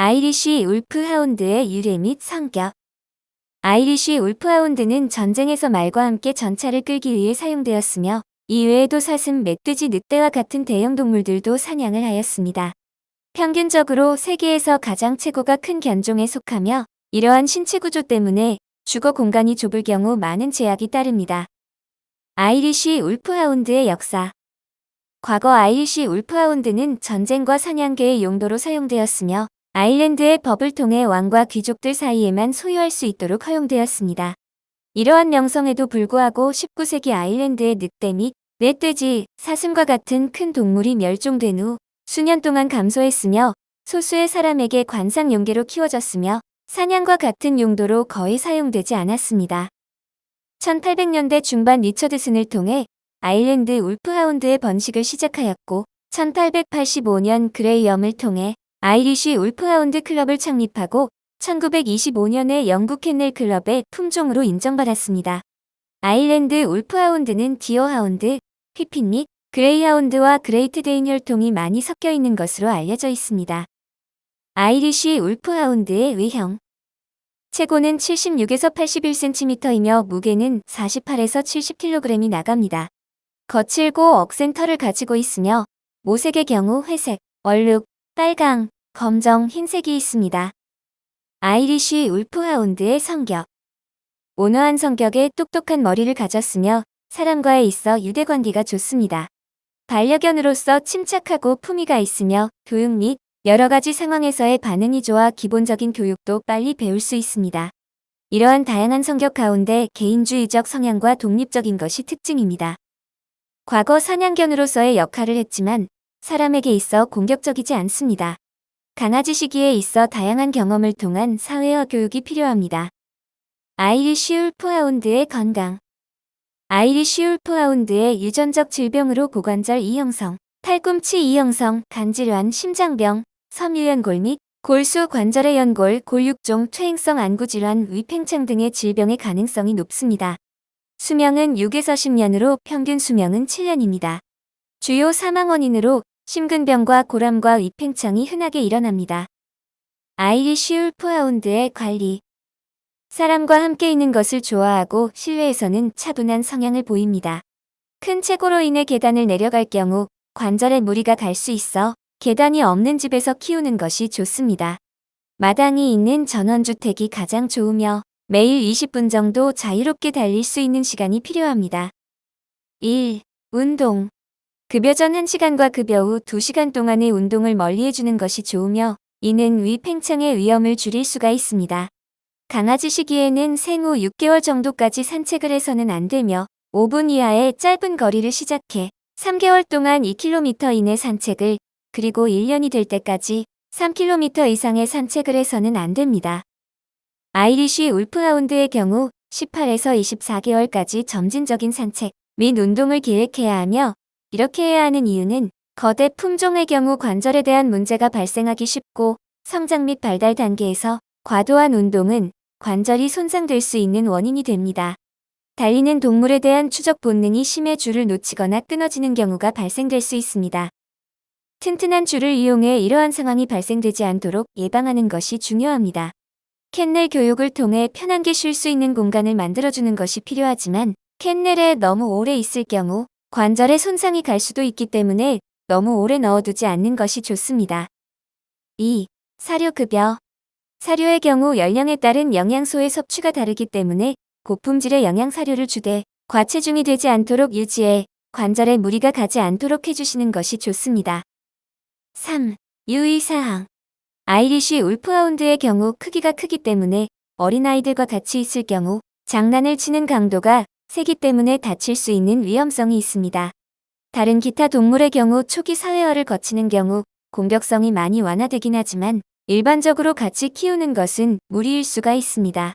아이리쉬 울프하운드의 유래 및 성격 아이리쉬 울프하운드는 전쟁에서 말과 함께 전차를 끌기 위해 사용되었으며 이외에도 사슴, 멧돼지, 늑대와 같은 대형 동물들도 사냥을 하였습니다. 평균적으로 세계에서 가장 체구가 큰 견종에 속하며 이러한 신체 구조 때문에 주거 공간이 좁을 경우 많은 제약이 따릅니다. 아이리쉬 울프하운드의 역사 과거 아이리쉬 울프하운드는 전쟁과 사냥개의 용도로 사용되었으며 아일랜드의 법을 통해 왕과 귀족들 사이에만 소유할 수 있도록 허용되었습니다. 이러한 명성에도 불구하고 19세기 아일랜드의 늑대 및 멧돼지, 사슴과 같은 큰 동물이 멸종된 후 수년 동안 감소했으며 소수의 사람에게 관상 용계로 키워졌으며 사냥과 같은 용도로 거의 사용되지 않았습니다. 1800년대 중반 리처드슨을 통해 아일랜드 울프하운드의 번식을 시작하였고 1885년 그레이엄을 통해 아이리쉬 울프하운드 클럽을 창립하고 1925년에 영국 캔넬 클럽의 품종으로 인정받았습니다. 아일랜드 울프하운드는 디어하운드, 피핀 및 그레이하운드와 그레이트 데이니얼통이 많이 섞여 있는 것으로 알려져 있습니다. 아이리쉬 울프하운드의 외형 체고는 76에서 81cm이며 무게는 48에서 70kg이 나갑니다. 거칠고 억센 털을 가지고 있으며 모색의 경우 회색, 얼룩, 빨강, 검정, 흰색이 있습니다. 아이리쉬 울프하운드의 성격 온화한 성격에 똑똑한 머리를 가졌으며 사람과에 있어 유대 관계가 좋습니다. 반려견으로서 침착하고 품위가 있으며 교육 및 여러 가지 상황에서의 반응이 좋아 기본적인 교육도 빨리 배울 수 있습니다. 이러한 다양한 성격 가운데 개인주의적 성향과 독립적인 것이 특징입니다. 과거 사냥견으로서의 역할을 했지만 사람에게 있어 공격적이지 않습니다. 강아지 시기에 있어 다양한 경험을 통한 사회화 교육이 필요합니다. 아이리쉬 울프하운드의 건강 아이리쉬 울프하운드의 유전적 질병으로 고관절 이형성, 팔꿈치 이형성, 간질환, 심장병, 섬유연골 및 골수 관절의 연골, 골육종, 퇴행성 안구질환, 위팽창 등의 질병의 가능성이 높습니다. 수명은 6에서 10년으로 평균 수명은 7년입니다. 주요 사망 원인으로 심근병과 고람과 위팽창이 흔하게 일어납니다. 아이리쉬 울프하운드의 관리 사람과 함께 있는 것을 좋아하고 실외에서는 차분한 성향을 보입니다. 큰 체고로 인해 계단을 내려갈 경우 관절에 무리가 갈 수 있어 계단이 없는 집에서 키우는 것이 좋습니다. 마당이 있는 전원주택이 가장 좋으며 매일 20분 정도 자유롭게 달릴 수 있는 시간이 필요합니다. 1. 운동 급여 전 1시간과 급여 후 2시간 동안의 운동을 멀리해주는 것이 좋으며 이는 위 팽창의 위험을 줄일 수가 있습니다. 강아지 시기에는 생후 6개월 정도까지 산책을 해서는 안 되며 5분 이하의 짧은 거리를 시작해 3개월 동안 2km 이내 산책을 그리고 1년이 될 때까지 3km 이상의 산책을 해서는 안 됩니다. 아이리쉬 울프하운드의 경우 18에서 24개월까지 점진적인 산책 및 운동을 계획해야 하며 이렇게 해야 하는 이유는 거대 품종의 경우 관절에 대한 문제가 발생하기 쉽고 성장 및 발달 단계에서 과도한 운동은 관절이 손상될 수 있는 원인이 됩니다. 달리는 동물에 대한 추적 본능이 심해 줄을 놓치거나 끊어지는 경우가 발생될 수 있습니다. 튼튼한 줄을 이용해 이러한 상황이 발생되지 않도록 예방하는 것이 중요합니다. 캔넬 교육을 통해 편하게 쉴 수 있는 공간을 만들어주는 것이 필요하지만 캔넬에 너무 오래 있을 경우 관절에 손상이 갈 수도 있기 때문에 너무 오래 넣어두지 않는 것이 좋습니다. 2. 사료급여 사료의 경우 연령에 따른 영양소의 섭취가 다르기 때문에 고품질의 영양사료를 주되 과체중이 되지 않도록 유지해 관절에 무리가 가지 않도록 해주시는 것이 좋습니다. 3. 유의사항 아이리쉬 울프하운드의 경우 크기가 크기 때문에 어린아이들과 같이 있을 경우 장난을 치는 강도가 세기 때문에 다칠 수 있는 위험성이 있습니다. 다른 기타 동물의 경우 초기 사회화를 거치는 경우 공격성이 많이 완화되긴 하지만 일반적으로 같이 키우는 것은 무리일 수가 있습니다.